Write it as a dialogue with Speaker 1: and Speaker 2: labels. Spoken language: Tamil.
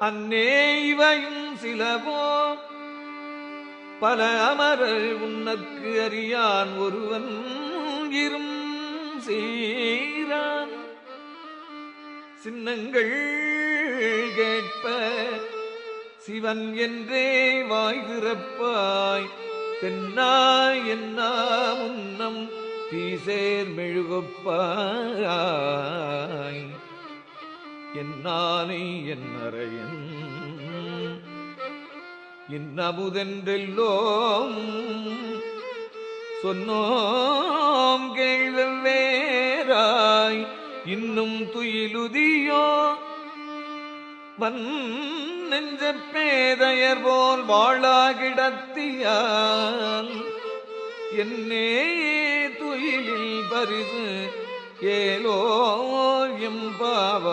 Speaker 1: அன்னே இவையும் சிலவோ. பல அமரர் உன்னற்கு அறியான் ஒருவன் இரும் சீரான். சின்னங்கள் கேட்ப சிவன் என்றே வாய்திறப்பாய். தென்னாய் என்ன முன்னம் தீசேர் மெழுகொப்பாய். என்னானை என்னறையன் இன்னமுதென்றெல்லோம் சொன்னோம் கேள்வெவ்வேறாய் இன்னும் துயிலுதியோ? வன் நெஞ்ச பேதையர் போல் வாழாகிடத்தியான் என்னே துயிலில் பரிசு ஏலோ பாவ